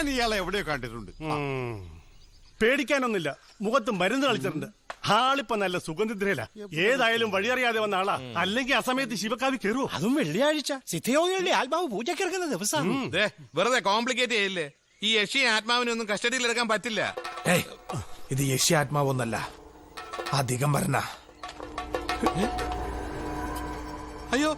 ഞാൻ ഇയാളെ എവിടെയോ കണ്ടിട്ടുണ്ട്. പേടിക്കാനൊന്നുമില്ല. മുഖത്ത് മരുന്ന് കളിച്ചിട്ടുണ്ട്. ആളിപ്പോ നല്ല സുഗന്ധിദ്രയില. ഏതായാലും വഴിയറിയാതെ വന്ന ആളാ. അല്ലെങ്കിൽ ആ സമയത്ത് ശിവകാവി കയറുവോ? അതും വെള്ളിയാഴ്ച. സിദ്ധയോഗികളുടെ ആത്മാവ് പൂജക്കിറക്കുന്ന ദിവസം. ദേ, വെറുതെ കോംപ്ലിക്കേറ്റ് ചെയ്യില്ലേ? ഈ യക്ഷി ആത്മാവിനൊന്നും കസ്റ്റഡിയിൽ എടുക്കാൻ പറ്റില്ല. ഏയ് ഇത് യശ്യാത്മാവൊന്നല്ല അധികം വരണ അയ്യോ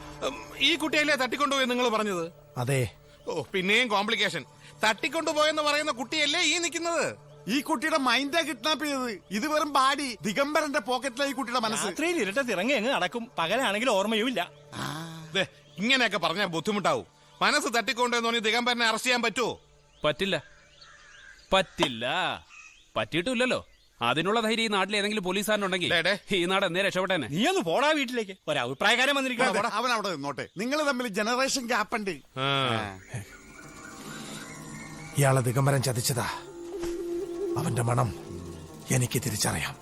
ഈ കുട്ടിയല്ലേ തട്ടിക്കൊണ്ടുപോയി നിങ്ങൾ പറഞ്ഞത്? അതെ. ഓ പിന്നെയും കോംപ്ലിക്കേഷൻ. തട്ടിക്കൊണ്ടുപോയെന്ന് പറയുന്ന കുട്ടിയല്ലേ ഈ നിൽക്കുന്നത്? ഈ കുട്ടിയുടെ മൈൻഡാ കിഡ്നാപ്പ് ചെയ്തത്. ഇത് വെറും ബാഡി ദിഗംബരന്റെ പോക്കറ്റിലെ ഈ കുട്ടിയുടെ മനസ്സ്. രാത്രിയിൽ ഇരട്ട ഇറങ്ങി എങ്ങ് നടക്കും. പകലാണെങ്കിൽ ഓർമ്മയും ഇല്ല. ദേ, ഇങ്ങനെയൊക്കെ പറഞ്ഞാൽ ബുദ്ധിമുട്ടാവും. മനസ്സ് തട്ടിക്കൊണ്ടുവന്ന് തോന്നി ദിഗംബരനെ അറസ്റ്റ് ചെയ്യാൻ പറ്റുമോ പറ്റില്ല. പറ്റില്ല. പറ്റിയിട്ടില്ലല്ലോ. അതിനുള്ള ധൈര്യം ഈ നാട്ടിൽ ഏതെങ്കിലും പോലീസുകാരനുണ്ടെങ്കിൽ ഡേ, ഡേ. ഈ നാട് എന്നേ രക്ഷപ്പെട്ടേനെ. നീ ഒന്ന് പോടാ വീട്ടിലേക്ക്. ഒരു അഭിപ്രായകാരം വന്നിരിക്കണം അവൻ അവിടെ നിന്നോട്ടെ. നിങ്ങൾ തമ്മിൽ ജനറേഷൻ ഗ്യാപ്പ് ഉണ്ട്. ആ. ഇയാളെ ദിഗംബരം ചതിച്ചതാ. അവന്റെ മണം എനിക്ക് തിരിച്ചറിയാം.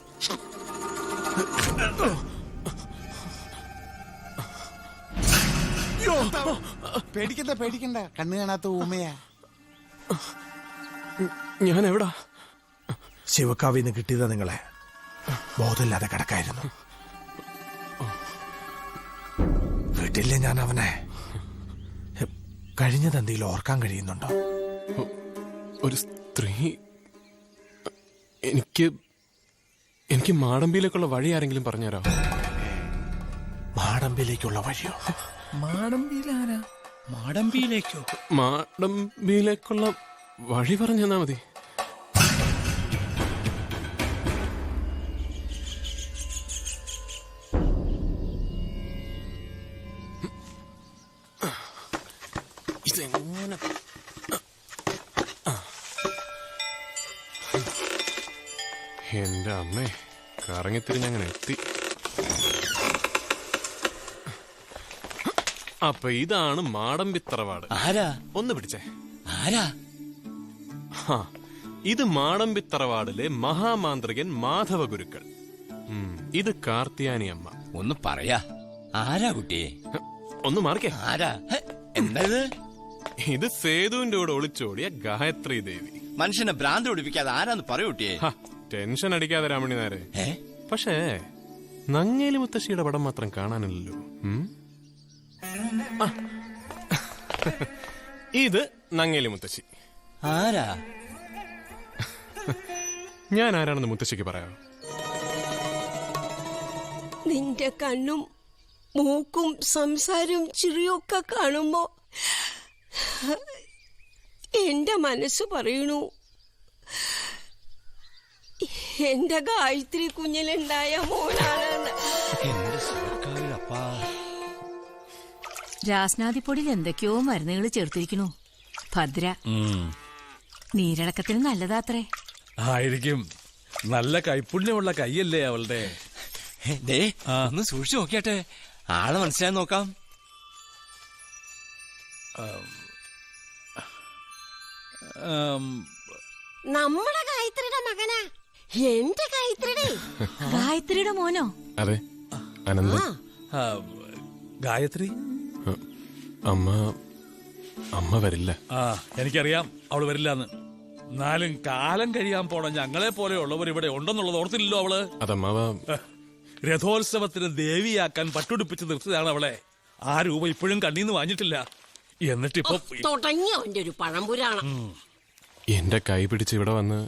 പേടിക്കണ്ട പേടിക്കണ്ട. കണ്ണു കാണാത്ത ഊമയാ. ഞാൻ എവിടാ ശിവക്കാവിന്ന് കിട്ടിയതാ നിങ്ങളെ. ബോധമില്ലാതെ കിടക്കായിരുന്നു. വീട്ടിലെ ഞാൻ അവനെ കഴിഞ്ഞതെന്തെങ്കിലും ഓർക്കാൻ കഴിയുന്നുണ്ടോ? ഒരു സ്ത്രീ? എനിക്ക് എനിക്ക് മാടമ്പിയിലേക്കുള്ള വഴി ആരെങ്കിലും പറഞ്ഞുതരാ മാടമ്പിയിലേക്കുള്ള വഴിയോ? മാടമ്പിയിലേക്കോ? മാടമ്പിയിലേക്കുള്ള വഴി പറഞ്ഞു തന്നാ മതി. അമ്മേ കറങ്ങിത്തിരിഞ്ഞങ്ങനെ എത്തി. അപ്പൊ ഇതാണ് മാടം മാടമ്പിത്തറവാട്. ആരാ? ഒന്ന് പിടിച്ചേ. ആരാ? ഇത് ഇത് മാടമ്പിത്തറവാടിലെ മഹാമാന്ത്രികൻ മാധവ ഗുരുക്കൾ ഉം, ഇത് കാർത്തിയാനി അമ്മ. ഒന്ന് പറയാ. ആരാ കുട്ടിയെ? ഒന്ന് മാറിക്കേ. ആരാ? ഹെ, എന്താ ഇത് ഇത് സേതുവിന്റെ കൂടെ ഒളിച്ചോടിയ ഗായത്രി ദേവി മനുഷ്യനെ ഭ്രാന്ത് പിടിപ്പിക്കാതെ ആരാന്ന് പറയൂ കുട്ടിയെ. ഹ, ടെൻഷൻ അടിക്കാതെ രാമണി നേരെ പക്ഷേ നങ്ങേലി മുത്തശ്ശിയുടെ പടം മാത്രം കാണാനില്ലല്ലോ. ആ. ഇത് നങ്ങേലി മുത്തശ്ശി. ആരാ? ഞാൻ ആരാണെന്ന് മുത്തശ്ശിക്ക് പറയാം. നിന്റെ കണ്ണും മൂക്കും സംസാരവും ചിറിയൊക്കെ കാണുമ്പോ എന്റെ മനസ്സ് പറയണു. എന്റെ ഗായത്രി കുഞ്ഞിലുണ്ടായ മോനാണ് രാസ്നാദിപ്പൊടിയിൽ എന്തൊക്കെയോ മരുന്നുകൾ ചേർത്തിരിക്കണു ഭദ്ര നീരടക്കത്തിന് നല്ലതാത്രേ. ആയിരിക്കും. നല്ല കൈപ്പുണ്യമുള്ള കൈയല്ലേ അവളുടെ. ദേ ഒന്ന് സൂക്ഷിച്ചു നോക്കിയാട്ടെ. ആളെ മനസ്സിലായി നോക്കാം. നമ്മുടെ ഗായത്രിയുടെ മകനാ. എന്റെ ഗായത്രിയുടെ? ഗായത്രിയുടെ മോനോ? അതെ അനന്ത. ആ, ഗായത്രി? അമ്മ അമ്മ വരില്ല. ആ എനിക്കറിയാം അവൾ വരില്ലാന്ന്. എന്നാലും കാലം കഴിയാൻ പോണ ഞങ്ങളെ പോലെയുള്ളവർ ഇവിടെ ഉണ്ടെന്നുള്ളത് ഓർത്തില്ലല്ലോ അവൾ? അതമ്മാവ രഥോത്സവത്തിന് ദേവിയാക്കാൻ പട്ടുടുപ്പിച്ച് നിർത്തിയതാണ് അവളെ. ആ രൂപ ഇപ്പോഴും കണ്ണീന്ന് വാങ്ങിയിട്ടില്ല. എന്നിട്ടിപ്പോ തുടങ്ങി അവന്റെ ഒരു പഴംപുരാണം. എന്റെ കൈ പിടിച്ച് ഇവിടെ വന്ന്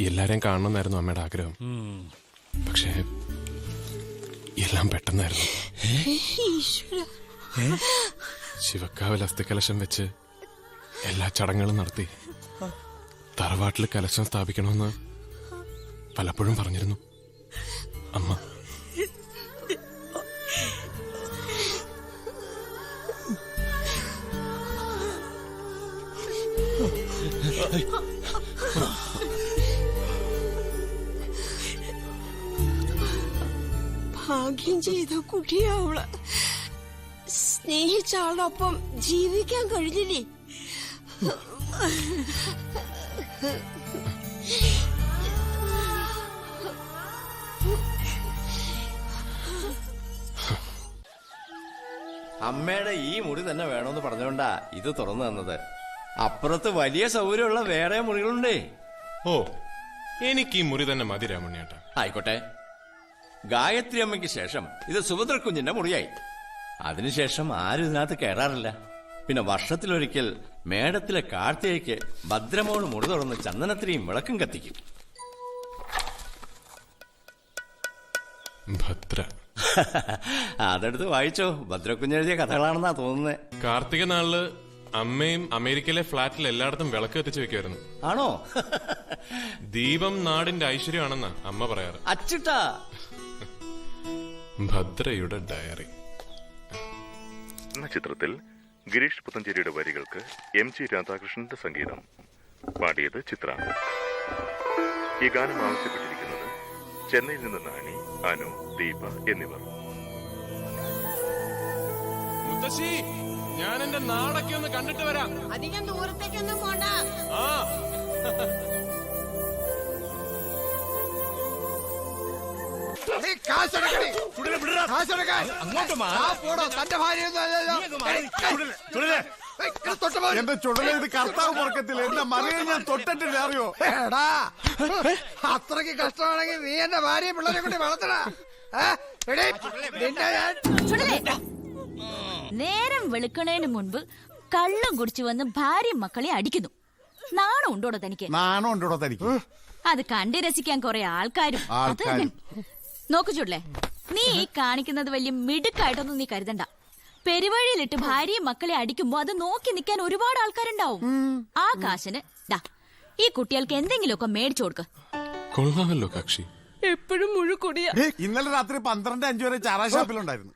എല്ലാരെയും കാണണമെന്നായിരുന്നു അമ്മയുടെ ആഗ്രഹം. പക്ഷേ എല്ലാം പെട്ടെന്നായിരുന്നു. ശിവക്കാവിൽ അസ്ഥികലശം വെച്ച് എല്ലാ ചടങ്ങുകളും നടത്തി. തറവാട്ടിൽ കലശം സ്ഥാപിക്കണമെന്ന് പലപ്പോഴും പറഞ്ഞിരുന്നു. അമ്മ. ഭാഗ്യം ചെയ്ത കുട്ടിയാവൾ സ്നേഹിച്ച ആളൊപ്പം ജീവിക്കാൻ കഴിഞ്ഞില്ലേ? അമ്മയുടെ ഈ മുറി തന്നെ വേണമെന്ന് പറഞ്ഞുകൊണ്ടാ ഇത് തുറന്നു തന്നത്. അപ്പുറത്ത് വലിയ സൗകര്യമുള്ള വേറെ മുറികളുണ്ടേ. ഓ എനിക്ക് ഈ മുറി തന്നെ മതി രാമണ്യേട്ട. ആയിക്കോട്ടെ. ഗായത്രി അമ്മയ്ക്ക് ശേഷം ഇത് സുഭദ്രക്കുഞ്ഞിന്റെ മുറിയായി. അതിനുശേഷം ആരും ഇതിനകത്ത് കയറാറില്ല പിന്നെ വർഷത്തിലൊരിക്കൽ മേടത്തിലെ കാർത്തികയ്ക്ക് ഭദ്രമോൾ മുറി തുറന്ന് ചന്ദനത്തിരിയും വിളക്കും കത്തിക്കും. ഭദ്ര. അതെടുത്ത് വായിച്ചോ. ഭദ്രക്കുഞ്ഞെഴുതിയ കഥകളാണെന്നാ തോന്നുന്നത് കാർത്തിക നാളിൽ അമ്മയും അമേരിക്കയിലെ ഫ്ളാറ്റിൽ എല്ലായിടത്തും വിളക്ക് കത്തിച്ചു വെക്കുമായിരുന്നു ആണോ? ദീപം നാടിന്റെ ഐശ്വര്യമാണെന്നാ അമ്മ പറയാറ്. അച്ചിട്ടാ. ഭദ്രയുടെ ഡയറി. എന്ന ചിത്രത്തിൽ ഗിരീഷ് പുത്തഞ്ചേരിയുടെ വരികൾക്ക് എം ജി രാധാകൃഷ്ണന്റെ സംഗീതം പാടിയത് ചിത്ര ഈ ഗാനം ആവശ്യപ്പെട്ടിരിക്കുന്നത് ചെന്നൈയിൽ നിന്ന് നാണി അനു ദീപ എന്നിവർ. മുത്തശ്ശി ഞാൻ എന്റെ നാടൊക്കെ ഒന്ന് കണ്ടിട്ട് വരാം. അധികം ദൂരത്തേക്കൊന്നും പോണ്ട. ആ. എന്റെ ചുടല ഇത് കർത്താവ് പുറക്കത്തില്ല. എന്റെ മറിയെ ഞാൻ തൊട്ടിട്ടില്ല അറിയോ? എടാ അത്രയ്ക്ക് കഷ്ടമാണെങ്കിൽ നീ എന്റെ ഭാര്യയും പിള്ളേരെ കൂടി വളർത്തടാ. ചുടലേ നേരം വെളുക്കണേന് മുൻപ് കള്ളം കുടിച്ചു വന്ന് ഭാര്യയും മക്കളെ അടിക്കുന്നു. നാണം ഉണ്ടോടോ തനിക്ക്? നാണം ഉണ്ടോടോ തനിക്ക്? അത് കണ്ട് രസിക്കാൻ കൊറേ ആൾക്കാരും. നോക്കു ചൂടല്ലേ നീ ഈ കാണിക്കുന്നത് വലിയ മിടുക്കായിട്ടൊന്നും നീ കരുതണ്ട. പെരുവഴിയിലിട്ട് ഭാര്യയും മക്കളെ അടിക്കുമ്പോ അത് നോക്കി നിൽക്കാൻ ഒരുപാട് ആൾക്കാരുണ്ടാവും. ആ കാശന് ദാ ഈ കുട്ടികൾക്ക് എന്തെങ്കിലുമൊക്കെ മേടിച്ചു കൊടുക്ക. കൊള്ളാമല്ലോ കക്ഷി. എപ്പോഴും മുഴുക്കൊടിയ ഇന്നലെ രാത്രി പന്ത്രണ്ട് അഞ്ചു വരെ ചാറാ ഷാപ്പിലുണ്ടായിരുന്നു.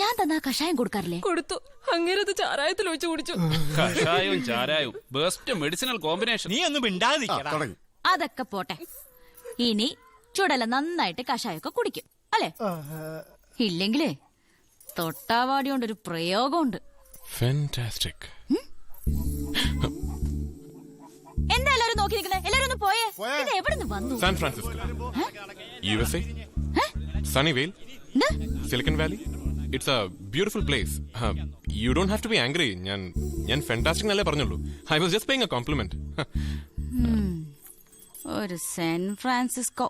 ഞാൻ തന്നാ കഷായം കൊടുക്കാറില്ലേ? കൊടുത്തു. അങ്ങനെ ചാരായത്തിൽ ഒഴിച്ചു കുടിച്ചു. കഷായവും ചാരായവും. ബെസ്റ്റ് മെഡിസിനൽ കോമ്പിനേഷൻ നീ ഒന്നും അതൊക്കെ പോട്ടെ. ഇനി ചുടല നന്നായിട്ട് കഷായൊക്കെ കുടിക്കും. അല്ലെ? ഇല്ലെങ്കിലേ തൊട്ടാവാടി കൊണ്ട് ഒരു പ്രയോഗമുണ്ട് ഫാന്റാസ്റ്റിക് എന്താ എല്ലാരും നോക്കി എല്ലാരും ഒന്ന് പോയേ. ഇത് എവിടെ നിന്ന് വന്നു San Francisco U S A Sunnyvale? Silicon Valley it's a beautiful place you don't have to be angry ഞാൻ ഞാൻ ഫാന്റാസ്റ്റിക് എന്നല്ലേ പറഞ്ഞുള്ളൂ. I was just paying a compliment ഒരു സാൻ ഫ്രാൻസിസ്കോ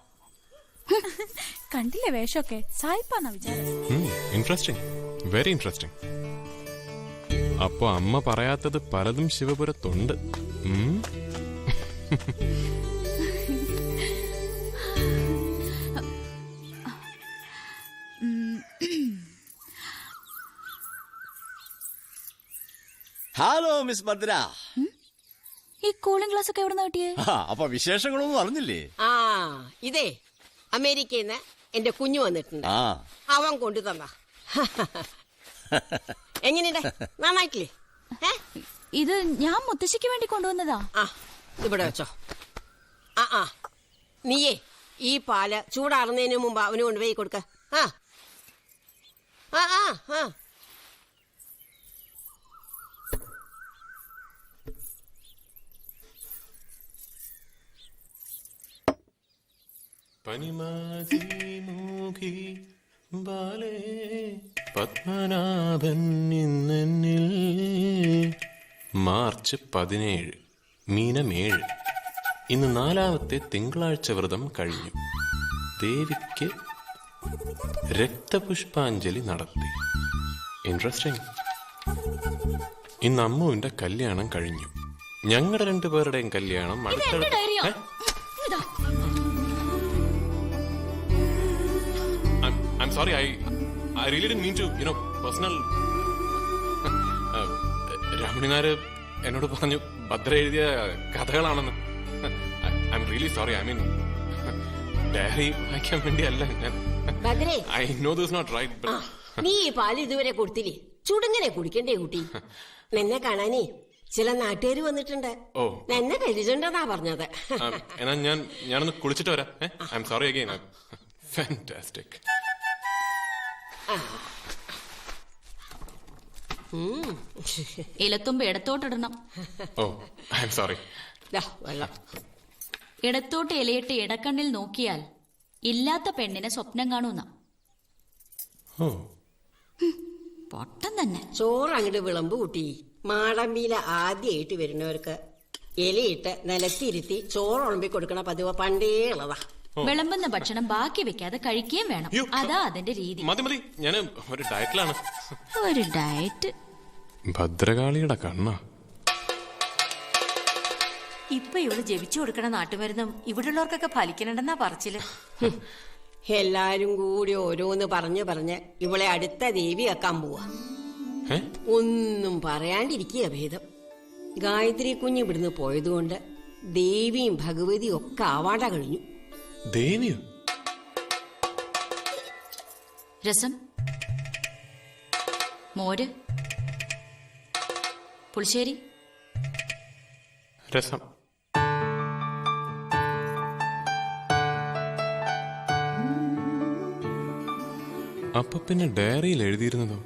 കണ്ടില്ലേ വേഷമൊക്കെ? സായിപ്പാന്നാ വിചാരം ഇൻട്രസ്റ്റിംഗ് വെരി ഇൻട്രസ്റ്റിംഗ് അപ്പൊ അമ്മ പറയാത്തത് പലതും ശിവപുരത്തുണ്ട്? ഹലോ മിസ് ഭദ്ര ഈ കൂളിംഗ് ഗ്ലാസ് ഒക്കെ എവിടെ നിന്ന് കിട്ടിയേ അപ്പൊ വിശേഷങ്ങളൊന്നും അറിഞ്ഞില്ലേ? ആ ഇതേ അമേരിക്കയിൽ നിന്ന് എന്റെ കുഞ്ഞു വന്നിട്ടുണ്ട്. ആ. അവൻ കൊണ്ടു തന്ന. എങ്ങനെയുണ്ട്? നന്നായിട്ടില്ലേ? ഏ? ഇത് ഞാൻ മുത്തശ്ശിക്ക് വേണ്ടി കൊണ്ടുവന്നതാ. ആ ഇവിടെ വെച്ചോ. ആ ആ. നീയേ ഈ പാൽ ചൂടാറുന്നതിന് മുമ്പ് അവന് കൊണ്ടുപോയി കൊടുക്ക. ആ. ആ ആ ആ. പനിമാതിമൂഖി ബാലേ പത്മനാഭൻ ഇന്നെന്നിൽ. മാർച്ച് പതിനേഴ് മീനമേഴ്. ഇന്ന് നാലാമത്തെ തിങ്കളാഴ്ച വ്രതം കഴിഞ്ഞു. ദേവിക്ക് രക്തപുഷ്പാഞ്ജലി നടത്തി. ഇൻട്രസ്റ്റിംഗ് ഇന്ന് അമ്മുവിന്റെ കല്യാണം കഴിഞ്ഞു. ഞങ്ങളുടെ രണ്ടുപേരുടെയും കല്യാണം ഇത് I'm, I I really did mean to you know personal രാമണിനാര് എന്നോട് പറഞ്ഞു ഭദ്ര എഴുതിയ കഥകളാണെന്ന്. I'm really sorry I mean diary വായിക്കാൻ വേണ്ടിയല്ല ഞാൻ. I know this not right നീ ഈ പാൽ ഇതുവരെ കൊടുത്തില്ലേ? ചുടുങ്ങനെ കുടിക്കണ്ടേ കുട്ടി? നിന്നെ കാണാനേ ചില നാട്ടുകാര് വന്നിട്ടുണ്ട്. ഓ. നിന്നെ പരിചയണ്ടെന്നാ പറഞ്ഞത്. എന്നാ ഞാൻ ഞാനൊന്ന് കുളിച്ചിട്ട് വരാം. I'm sorry again fantastic ഇലത്തുമ്പ് ഇടത്തോട്ടിടണം ഓ ഐ എം സോറി ദാ, വെള്ളം. ഇടത്തോട്ട് ഇലയിട്ട് ഇടക്കണ്ണിൽ നോക്കിയാൽ ഇല്ലാത്ത പെണ്ണിനെ സ്വപ്നം കാണൂന്ന. പൊട്ടം തന്നെ. ചോറ് അങ്ങോട്ട് വിളമ്പ് കൂട്ടി. മാടമ്പീല ആദ്യമായിട്ട് വരുന്നവർക്ക് ഇലയിട്ട് നിലത്തിരുത്തി ചോറ് ഉളമ്പി കൊടുക്കണ പതിവ് പണ്ടേ ഉള്ളതാ. വിളമ്പുന്ന ഭക്ഷണം ബാക്കി വെക്കാതെ കഴിക്കുകയും വേണം. അതാ അതിന്റെ രീതി. മതി മതി. ഞാൻ ഒരു ഡയറ്റിലാണ്. ഒരു ഡയറ്റ്. ഭദ്രകാളിയുടെ കണ്ണ. ഇപ്പൊ ഇവൾ ജപിച്ചു കൊടുക്കണ നാട്ടുമരുന്നും ഇവിടുള്ളവർക്കൊക്കെ ഫലിക്കണുണ്ടെന്നാ പറച്ചിൽ. എല്ലാരും കൂടി ഓരോന്ന് പറഞ്ഞു പറഞ്ഞ് ഇവളെ അടുത്ത ദേവിയാക്കാൻ പോവാ. ഏ ഒന്നും പറയാണ്ടിരിക്കുക ഭേദം. ഗായത്രി കുഞ്ഞ് ഇവിടുന്ന് പോയതുകൊണ്ട് ദേവിയും ഭഗവതിയും ഒക്കെ ആവാണ്ട കഴിഞ്ഞു. ദേവിയോ രസം. മോര്. പുളിശ്ശേരി. രസം. അപ്പൊ പിന്നെ ഡയറിയിൽ എഴുതിയിരുന്നതോ?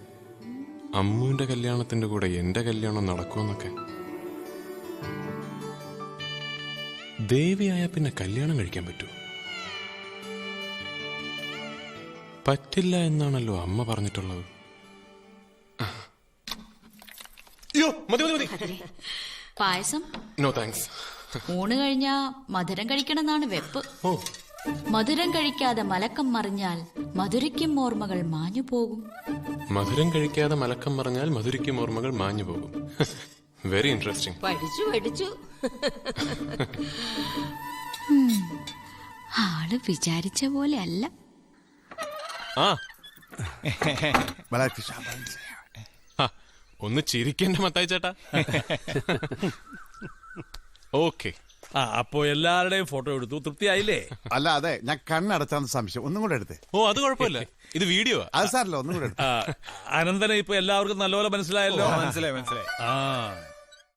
അമ്മുവിന്റെ കല്യാണത്തിന്റെ കൂടെ എന്റെ കല്യാണം നടക്കുമെന്നൊക്കെ. ദേവിയായ പിന്നെ കല്യാണം കഴിക്കാൻ പറ്റൂ പറ്റില്ല എന്നാണല്ലോ അമ്മ പറഞ്ഞിട്ടുള്ളത്. അയ്യോ മതി മതി മതി. പായസം? നോ താങ്ക്സ് ഊണ് കഴിഞ്ഞാ മധുരം കഴിക്കണമെന്നാണ് വെപ്പ്. ഓ. മധുരം കഴിക്കാതെ മലക്കം മറിഞ്ഞാൽ മധുരയ്ക്കും ഓർമ്മകൾ മാഞ്ഞു പോകും. മധുരം കഴിക്കാതെ മലക്കം മറിഞ്ഞാൽ മധുരയ്ക്കും ഓർമ്മകൾ മാഞ്ഞു പോകും. വെരി ഇൻട്രസ്റ്റിംഗ് പഠിച്ചു പഠിച്ചു. ആൾ വിചാരിച്ച പോലെ അല്ല. ആ. വളരെ ഒന്ന് ചിരിക്കേണ്ട മത്തായി ചേട്ടാ. ഓക്കെ. ആ അപ്പോ എല്ലാവരുടെയും ഫോട്ടോ എടുത്തു. തൃപ്തിയായില്ലേ? അല്ല അതെ ഞാൻ കണ്ണടച്ചാന്ന് സംശയം. ഒന്നും കൂടെ എടുത്തേ. ഓ അത് കുഴപ്പമില്ല. ഇത് വീഡിയോ. അത് സാറല്ലോ ഒന്നും കൂടെ അനന്തനെ ഇപ്പൊ എല്ലാവർക്കും നല്ലപോലെ മനസ്സിലായല്ലോ? മനസ്സിലായി മനസ്സിലായി. ആ.